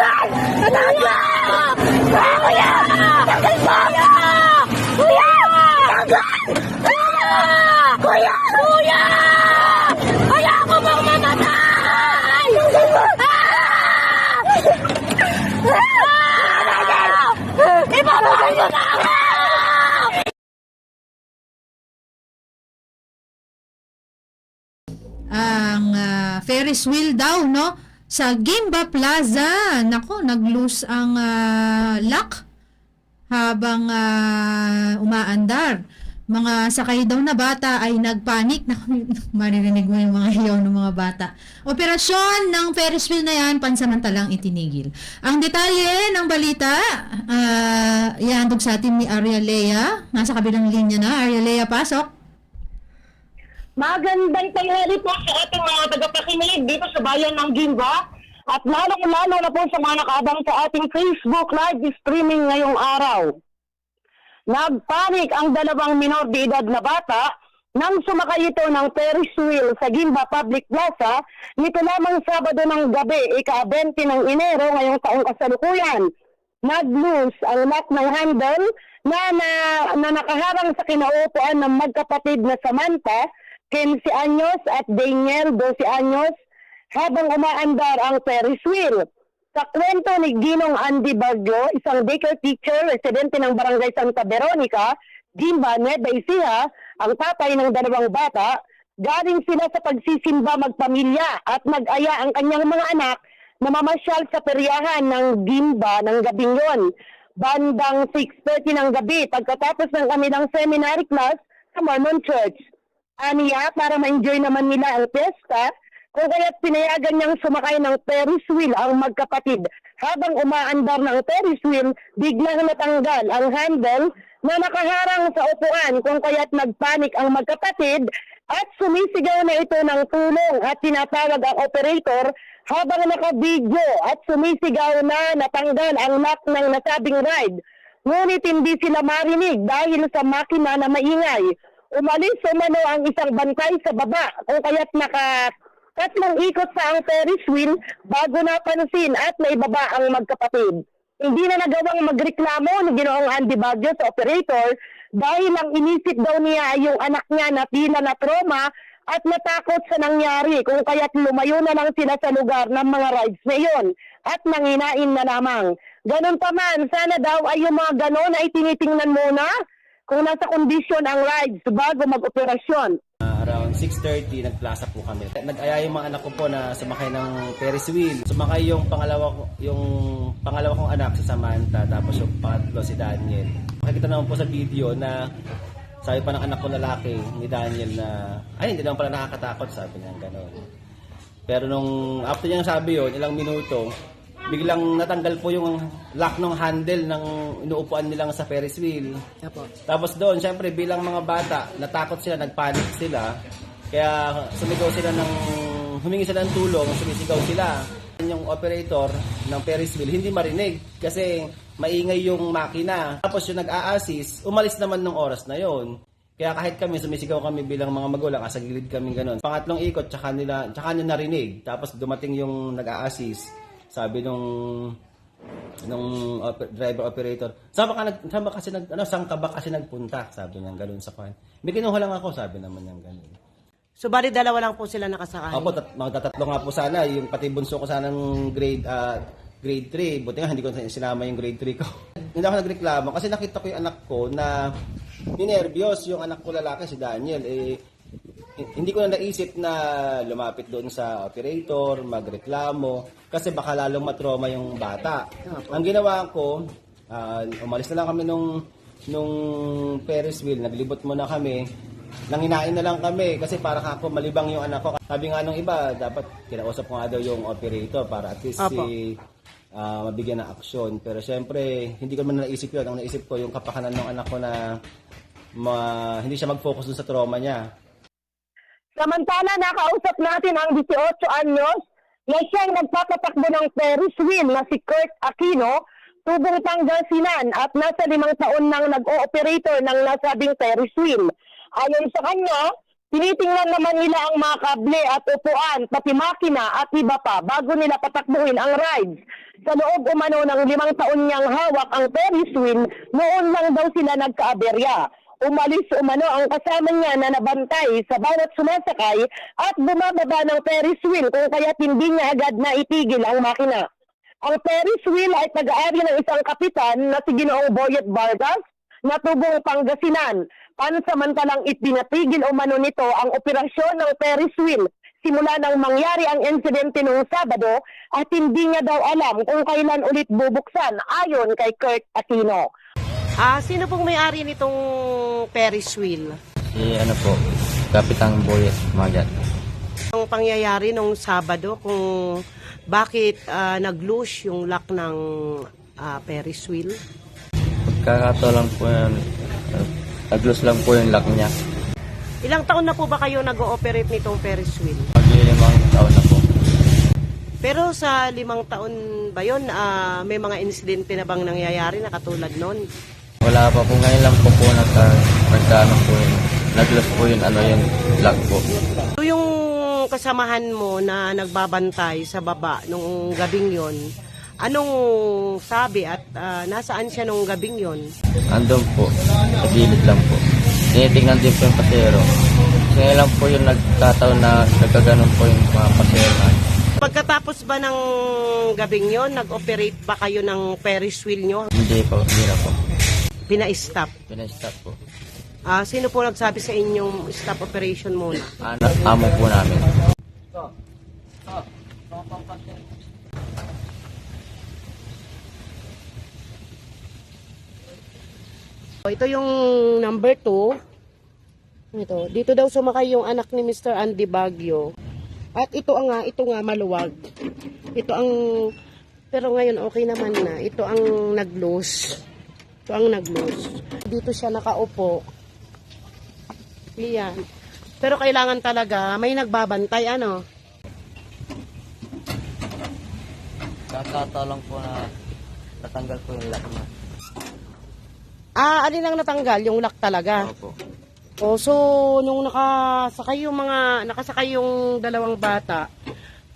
Kuya! Kuya! Tagal mo! Kuya! Tagal! Kuya! Kuya! Kaya ako bang mamatay! Ah! Ako! ang ah, Ferris wheel daw, no? Sa Gimba Plaza. Nako, nag-loose ang ah, lock habang ah, umaandar. Mga sakay daw na bata ay nagpanik. Maririnig mo yung mga hiyaw ng mga bata. Operasyon ng Ferris wheel na yan, pansamantalang itinigil. Ang detalye ng balita, uh, ihandog sa atin ni Arya Lea. Nasa kabilang linya na. Arya Lea, pasok. Magandang tanghali po sa ating mga tagapakinig dito sa bayan ng Gimba at lalong-lalo na po sa mga nakaabang sa ating Facebook live streaming ngayong araw. Nagpanik ang dalawang minor de edad na bata nang sumakay ito ng Ferris wheel sa Gimba Public Plaza nito lamang Sabado ng gabi, ika-20 ng Enero ngayong taong kasalukuyan. Nag-loose ang lock ng handle na, na, na nakaharang sa kinaupuan ng magkapatid na Samantha 15 anyos at Daniel 12 anyos habang umaandar ang Ferris wheel. Sa kwento ni Ginong Andy Bagyo, isang daycare teacher, residente ng Barangay Santa Veronica, Gimba, Nueva Ecija, ang tatay ng dalawang bata, galing sila sa pagsisimba magpamilya at nag-aya ang kanyang mga anak na mamasyal sa peryahan ng Gimba ng gabing yon. Bandang 6.30 ng gabi, pagkatapos ng kanilang seminary class sa Mormon Church. Aniya, para ma-enjoy naman nila ang pesta, kung kaya't pinayagan niyang sumakay ng Ferris wheel ang magkapatid. Habang umaandar ng Ferris wheel, biglang natanggal ang handle na nakaharang sa upuan kung kaya't nagpanik ang magkapatid at sumisigaw na ito ng tulong at tinatawag ang operator habang nakabidyo at sumisigaw na natanggal ang lock ng nasabing ride. Ngunit hindi sila marinig dahil sa makina na maingay. Umalis umano ang isang bantay sa baba kung kaya't naka tatlong ikot sa ang Ferris wheel bago napansin at naibaba ang magkapatid. Hindi na nagawang magreklamo ni Ginoong Andy Baguio sa operator dahil ang inisip daw niya ay yung anak niya na tila na trauma at natakot sa nangyari kung kaya't lumayo na lang sila sa lugar ng mga rides na iyon at nanginain na lamang. Ganun pa man, sana daw ay yung mga ganon ay tinitingnan muna kung nasa kondisyon ang rides bago mag-operasyon. Around 6.30, nagplaza po kami. Nag-aya yung mga anak ko po na sumakay ng Ferris wheel. Sumakay yung pangalawa yung pangalawa kong anak si Samantha, tapos yung pangatlo si Daniel. Makikita naman po sa video na sabi pa ng anak ko lalaki ni Daniel na, ay hindi naman pala nakakatakot, sabi niya gano'n. Pero nung after niyang sabi yon ilang minuto, biglang natanggal po yung lock ng handle ng inuupuan nilang sa Ferris wheel. Tapos doon, syempre bilang mga bata, natakot sila, nagpanic sila. Kaya sumigaw sila ng, humingi sila ng tulong, sumisigaw sila. Yung operator ng Ferris wheel, hindi marinig kasi maingay yung makina. Tapos yung nag-a-assist, umalis naman ng oras na yon. Kaya kahit kami, sumisigaw kami bilang mga magulang, asa gilid kami ganun. Pangatlong ikot, tsaka nila, tsaka nila narinig. Tapos dumating yung nag-a-assist. Sabi nung nung oper- driver operator, saan ba ka nag saan ba kasi nag ano saan ka ba kasi nagpunta? Sabi niya ganoon sa kanya. May kinuha lang ako, sabi naman niya ganoon. So, bali dalawa lang po sila nakasakay. Ako tat magtatatlo nga po sana, yung pati bunso ko sana ng grade ah, grade 3. Buti nga hindi ko sinama yung grade 3 ko. hindi ako nagreklamo kasi nakita ko yung anak ko na ninervyos yung anak ko lalaki si Daniel eh hindi ko na naisip na lumapit doon sa operator, magreklamo, kasi baka lalong matroma yung bata. Ang ginawa ko, ah, umalis na lang kami nung, nung Ferris wheel, naglibot muna kami, nanginain na lang kami kasi para ako malibang yung anak ko. Sabi nga nung iba, dapat kinausap ko nga daw yung operator para at least Apo. si ah, mabigyan ng aksyon. Pero syempre, hindi ko naman naisip yun. Ang naisip ko, yung kapakanan ng anak ko na ma, hindi siya mag-focus dun sa trauma niya. Samantala, nakausap natin ang 18 anyos na siyang nagpapatakbo ng Ferris wheel na si Kurt Aquino, tubong Pangasinan at nasa limang taon nang nag-o-operator ng nasabing Ferris wheel. Ayon sa kanya, tinitingnan naman nila ang mga kable at upuan, pati makina at iba pa bago nila patakbuhin ang rides. Sa loob umano ng limang taon niyang hawak ang Ferris wheel, noon lang daw sila nagkaaberya. Umalis umano ang kasama niya na nabantay sa bawat sumasakay at bumababa ng Ferris wheel kung kaya hindi niya agad na itigil ang makina. Ang Ferris wheel ay pag-aari ng isang kapitan na si Ginoong Boyet Vargas na tubong Pangasinan. Pansamantalang ipinatigil umano nito ang operasyon ng Ferris wheel simula nang mangyari ang insidente noong Sabado at hindi niya daw alam kung kailan ulit bubuksan ayon kay Kurt Aquino. Ah, sino pong may-ari nitong Ferris wheel? Si ano po, Kapitang Boyes Magat. Ang pangyayari nung Sabado kung bakit ah, nag-loose yung lock ng ah, Ferris wheel? Pagkakataon lang po yan, uh, nag-lose lang po yung lock niya. Ilang taon na po ba kayo nag-ooperate nitong Ferris wheel? Maglilimang taon na po. Pero sa limang taon ba yun, ah, may mga insidente na bang nangyayari na katulad nun? Wala pa po, ngayon lang po po nagka, nagkaano po yun. Nag-lose po yun, ano yung lock po. So yung kasamahan mo na nagbabantay sa baba nung gabing yon, anong sabi at ah, nasaan siya nung gabing yon? Andun po, sa gilid lang po. Tinitingnan din po yung pasero. Kasi ngayon lang po yung nagkataon na nagkaganon po yung mga pasero na. Pagkatapos ba ng gabing yon, nag-operate ba kayo ng Ferris wheel nyo? Hindi po, hindi na po. Pina-stop. Pinastop po. Ah, sino po nagsabi sa inyong stop operation muna? Ano, amo po namin. O, Ito yung number 2. Ito, dito daw sumakay yung anak ni Mr. Andy Baguio. At ito ang nga, ito nga maluwag. Ito ang pero ngayon okay naman na. Ito ang nag-loose. Ito ang nag-loose. Dito siya nakaupo. Yan. Pero kailangan talaga may nagbabantay ano. Kakataon lang po na natanggal po yung lock niya. Ah, alin ang natanggal? Yung lock talaga. Opo. O, so, nung nakasakay yung mga, nakasakay yung dalawang bata,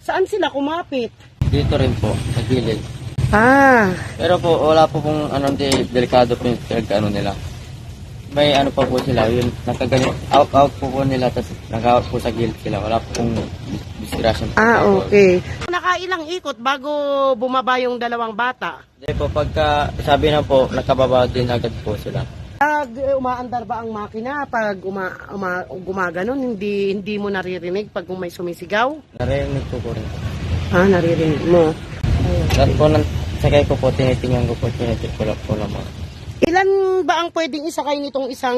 saan sila kumapit? Dito rin po, sa gilid. Ah, Pero po, wala po pong ano, di, delikado po yung ano nila. May ano pa po sila, yun, nakaganit, out, out po po nila, tapos nag-out po sa gilid sila. Wala po pong discretion. po. ah, okay. Nakailang ikot bago bumaba yung dalawang bata? Hindi po, pagka, sabi na po, nakababa din agad po sila. Pag eh, umaandar ba ang makina, pag uma, uma, gumaganon, hindi, hindi mo naririnig pag may sumisigaw? Narinig po po rin. Ah, naririnig mo. Lahat po ng sakay ko po, tinitingnan ko po, tinitik ko lang po naman. Ilan ba ang pwedeng isakay nitong isang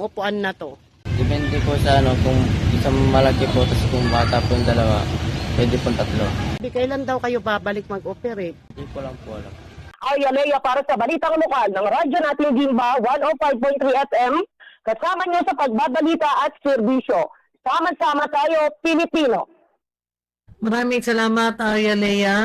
upuan na to? Depende po sa ano, kung isang malaki po, tapos kung bata po yung dalawa, pwede po tatlo. Di kailan daw kayo babalik mag-operate? Hindi ko lang po alam. Arya Lea para sa Balitang Lokal ng radyo nating Gimba 105.3 FM kasama niyo sa pagbabalita at serbisyo. Sama-sama tayo, Pilipino. Maraming salamat, Arya Lea.